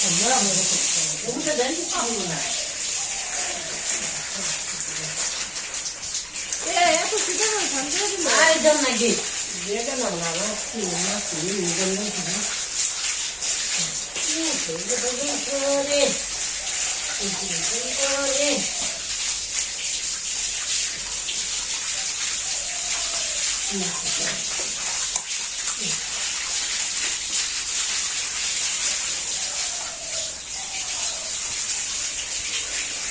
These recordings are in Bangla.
怎么让他？我们这人就放不进来。哎呀，不许这上，咱们这是哪一家买的？别跟我来了，你们那谁，你跟那谁，你谁都不说的，你谁都不说的，你。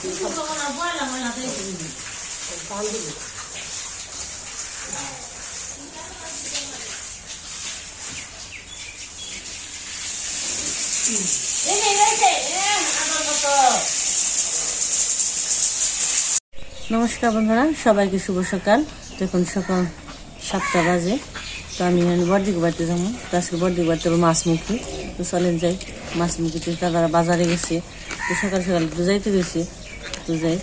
নমস্কার বন্ধুরা, সবাইকে শুভ সকাল। দেখুন, সকাল সাতটা বাজে। তো আমি বর্দিক বাড়িতে যাব। তো আজকে বর্দিক বাড়িতে মাছ মুখি তো চলেন যাই মাছ মুখিতে তারা বাজারে গেছে। তো সকাল সকাল তো যাইতে গেছে। তো যাই।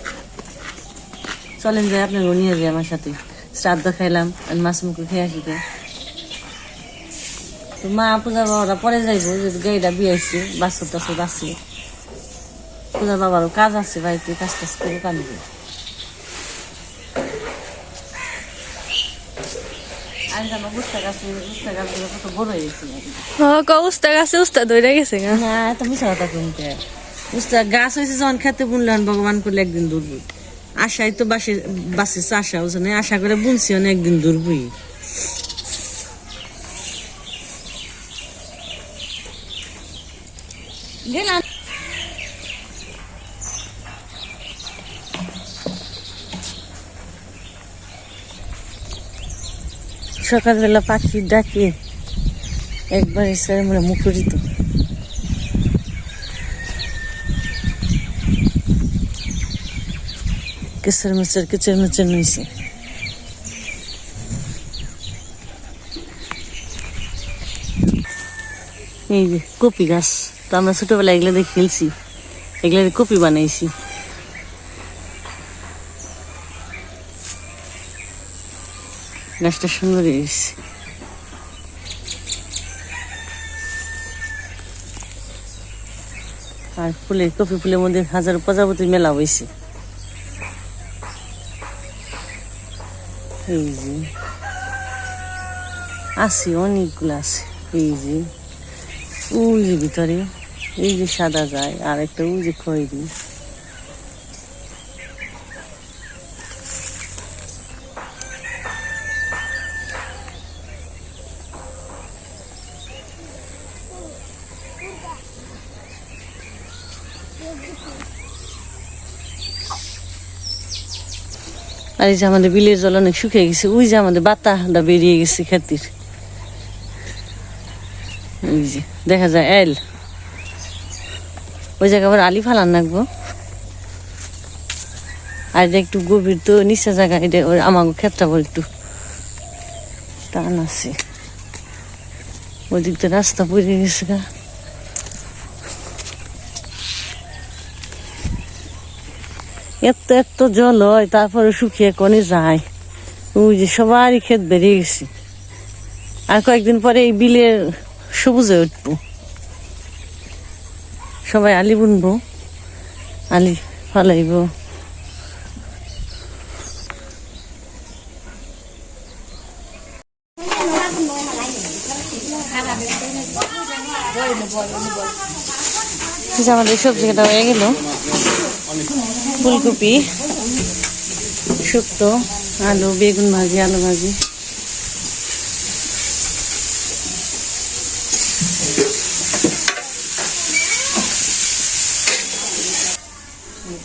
চলেন যাই আপনার নিয়ে যাই আমার সাথে। শ্রাদ্ধ খাইলাম মাছ মুখি খেয়ে আসি তো। মা পূজা বাবারা পরে যাইবো যদি গাড়িটা বিয়ে আসছে বাচ্চা টাচ্চা বাঁচছে পূজা বাবারও কাজ আছে বাড়িতে কাজ টাজ করে কানবে হয়ে উস্তা গাছে উস্তা ধরে গেছে গা। না এত মিশা কথা কিনতে বুঝতে গাছ হয়েছে যখন খেতে বুনলেন ভগবান করলে একদিন দূরবই আশাই তো বাসে বাসে আশা হচ্ছে না আশা করে বুনছি অনেক একদিন দূরবই গেলাম। সকালবেলা পাখির ডাকে একবার এসে আমরা মুখরিত কেসর মেচর কেচর মেচর নিয়েছে এই যে কপি গাছ, তো আমরা ছোটবেলায় এগুলো দিয়ে খেলছি। এগুলো দিয়ে কপি বানাইছি। গাছটা সুন্দর হয়েছে আর ফুলে কপি ফুলের মধ্যে হাজার প্রজাপতি মেলা হয়েছে এই যে আছে অনেকগুলো আছে। এই যে ওই ভিতরে, এই যে সাদা যায়, আর একটা ওই যে খয়েরি আর এই যে আমাদের বিলের জল অনেক শুকিয়ে গেছে, ওই যে আমাদের বাতাটা বেরিয়ে গেছে খেতির। দেখা যায়, এল। ওই জায়গা আবার আলি ফালান রাখব আর এটা একটু গভীর তো নিচা জায়গা, এটা আমাকে ক্ষেতটা বল একটু টান আছে। ওই দিক দিয়ে রাস্তা পড়ে গেছে গা। এত এত জল হয়, তারপরে শুকিয়ে কনে যায়। ওই যে সবারই ক্ষেত বেরিয়ে গেছে। আর কয়েকদিন পরে এই বিলে সবুজে উঠবো। সবাই আলি বুনবো, আলি ফালাইব। আমাদের সবজি কাটা হয়ে গেল। ফুলকপি শুক্তো আলু বেগুন ভাজি আলু ভাজি।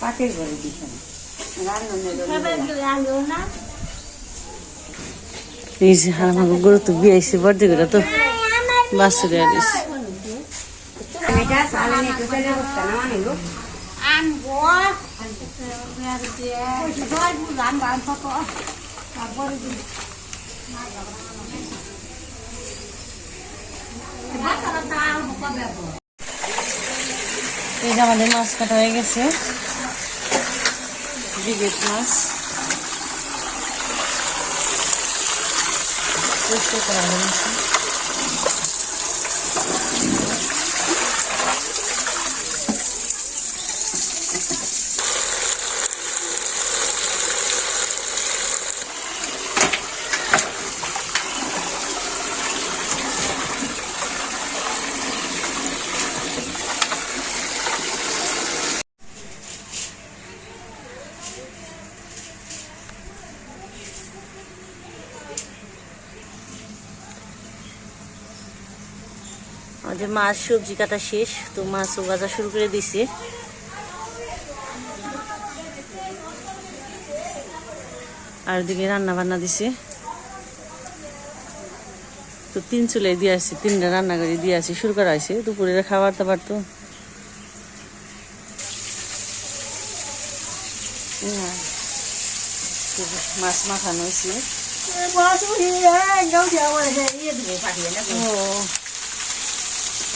পাটের ঘরে দিতাম এই যে আমাকে গরু তো বিয়েছে বর্দি করে তো বাসুরে এই যে আমাদের মাছ কাটা হয়ে গেছে। বিগেট মাছ। পরিষ্কার করা হয়ে আমাদের মাছ সবজি কাটা শেষ তো মাছও ভাজা শুরু করে দিছে। আর ওদিকে রান্না বান্না দিছে। তো তিন চুলে দিয়ে আসছি তিনটা রান্না করে দিয়ে আসি শুরু করা হয়েছে। দুপুরের খাবার দাবার তো। মাছ মাখানো হয়েছে।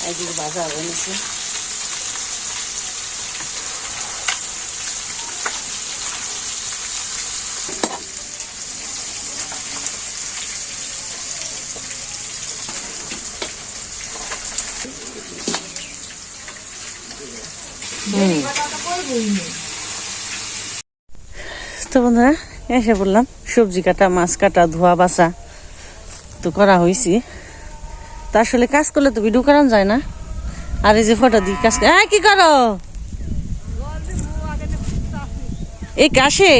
একদিকে ভাজা হবে নিচে তো বন্ধুরা, এসে বললাম, সবজি কাটা, মাছ কাটা, ধোয়া বাসা তো করা হয়েছে তা আসলে কাজ করলে তো ভিডিও করানো যায় না। আর এই যে ফটো দিই কাজ হ্যাঁ কি করো? এই ঘাসে?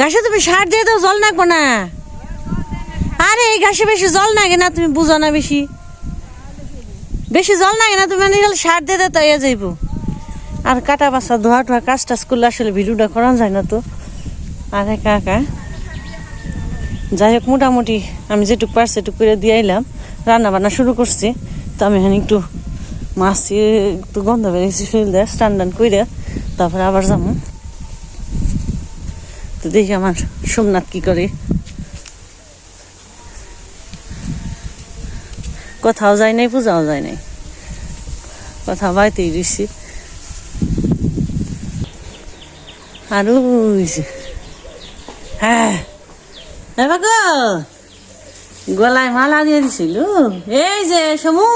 ঘাসে তুমি সার দিয়ে দাও, জল নাকবো না। আরে, এই ঘাসে বেশি জল নাগে না, তুমি বুঝো না বেশি। বেশি জল নাগে না, তুমি সার দিয়ে দাও তাই যাইব। আর কাটা বাসা ধোয়া টোয়া কাজ টাজ করলে আসলে ভিডিওটা করানো যায় না তো। আরে একা যাই হোক, মোটামুটি আমি যেটুকু পারছি এটুকু করে দিয়ে এলাম রান্না বান্না শুরু করছি। তো আমি এখানে একটু মাছ, একটু গন্ধ বেরিয়েছি, ফেল দেয় স্টান টান করে তারপরে আবার যাব। তো দেখি আমার সোমনাথ কি করে। কোথাও যায় নাই, পূজাও যায় নাই। কোথাও বাড়িতেই দিচ্ছি আর হ্যাঁ। হ্যাঁ গলায় মালা দিয়ে দিছিল? এই যে, সমু।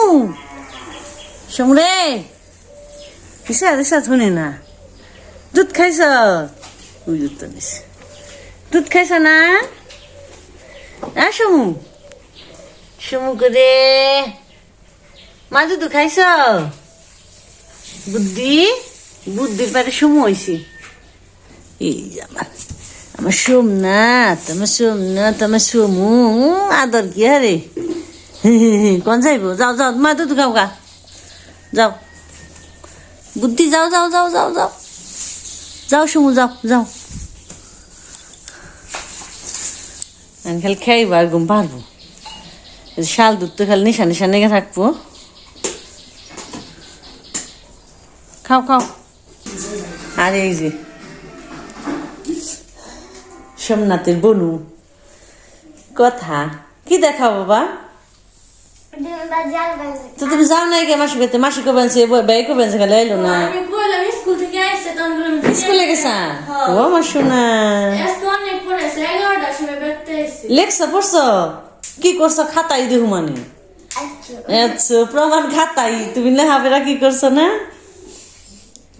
সমু রে। কিসা দিসা শুনে না? দুধ খাইছ? ওই দুধ তো দিছে। দুধ খাইছ না? আ সমু? সমু করে। মা, দুধ খাইছ? বুদ্ধি? বুদ্ধির পারে সমু হয়েছে এই আমার। আমার সোমনাথ আমার সোমনাথ আমার সোমু আদর কি আরে কোন যাইব যাও যাও মা দুধ খাও গা যাও বুদ্ধি যাও যাও যাও যাও যাও যাও সমু যাও যাও আমি খালি খাইব আর ঘুম পারব শাল দুধ তো খালি নিশা নিশা লেগে থাকব খাও খাও আর এই যে সোমনাথের বনু। কথা কি দেখাও বাবা? তো তুমি যাও নাই কে মাসি বেতে মাসি কবেন সে ব্যয় করবেন সে খালি এলো না? স্কুল গেছা? ও বেরোতে এসেছি লেখছ পড়ছো? কি করছ খাতাই দেহু মানে? আচ্ছা। প্রমাণ খাতাই তুমি না হাবেরা কি করছ না?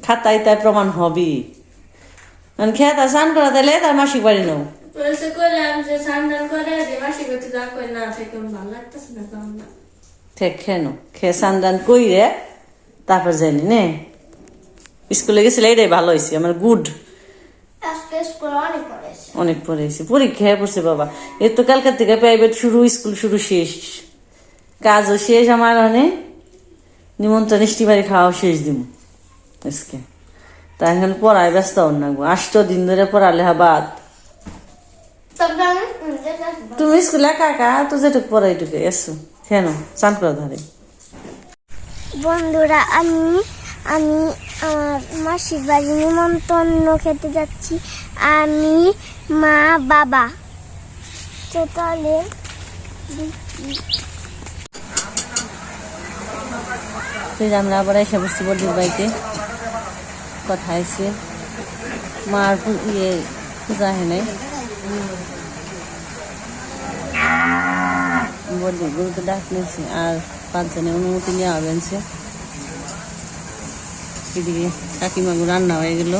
খাতাই তাই প্রমাণ হবে। মানে খেতা স্নান করা তাইলে তার মাসিক বাড়ি নাও পরে কইলাম যে সান্দান করে যে মাসি করতে যা কই না থেকে ভালো লাগতেছে না কেমন না ঠিক খেন খেয়ে সান্দান কইরে তারপর জানি নে স্কুলে গেছিলে এটাই ভালো হয়েছে আমার গুড অনেক পড়েছে অনেক পরে হয়েছে পরীক্ষায় পড়ছে বাবা এর তো কালকার থেকে প্রাইভেট শুরু স্কুল শুরু শেষ কাজও শেষ আমার অনেক নিমন্ত্রণ বাড়ি খাওয়াও শেষ দিব আজকে তাই এখন পড়ায় ব্যস্ত হন গো। আষ্ট দিন ধরে পড়ালে বাদ। তুমি স্কুলে কাকা তো যেটুকু পড়া এটুকু এসো কেন চান করে ধরে। বন্ধুরা আমি আমি আমার মাসির বাড়ি নিমন্ত্রণ খেতে যাচ্ছি। আমি মা বাবা। তো তাহলে আমরা আবার এসে বসছি বর্দির বাড়িতে। কথা হয়েছে মার ইয়ে পূজা নাই বর্দি গরুতে ডাক নিয়েছে আর পাঁচজনের অনুমতি নেওয়া হবে। এদিকে কাকিমাগু রান্না হয়ে গেল।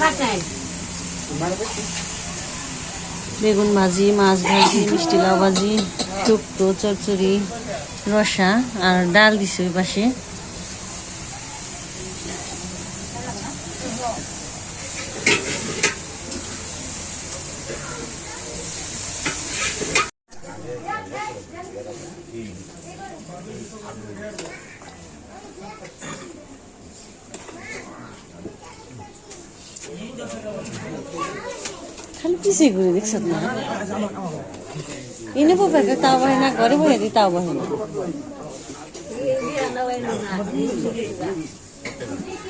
ভাত নাই? বেগুন ভাজি, মাছ ভাজি, মিষ্টি লাউ ভাজি, টুকটো, চচ্চড়ি, রসা আর ডাল দিছে ওই পাশে। খালি পিছিয়ে ঘুরে দেখছেন না? এনে পাবে তাও বহে না, ঘরে বহে দি, তাও বহে না।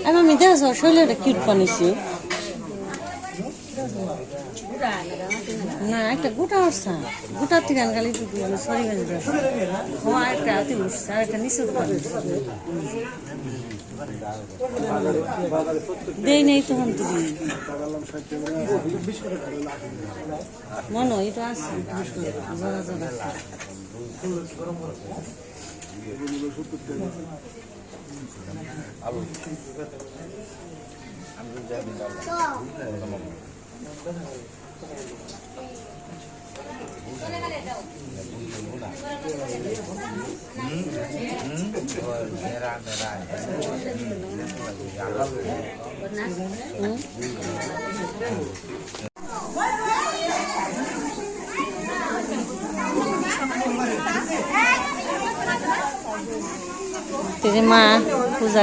আমি দেখছ শৈলটা কিউট বানিয়েছি। না, একটা গোটা উঠছে। গোটার থেকে আনকালি সরি গেছে হওয়া একটা হাতে উঠছে আর একটা নিচে দেই নেই তখন তুমি মনে হয় তো যে মা পূজা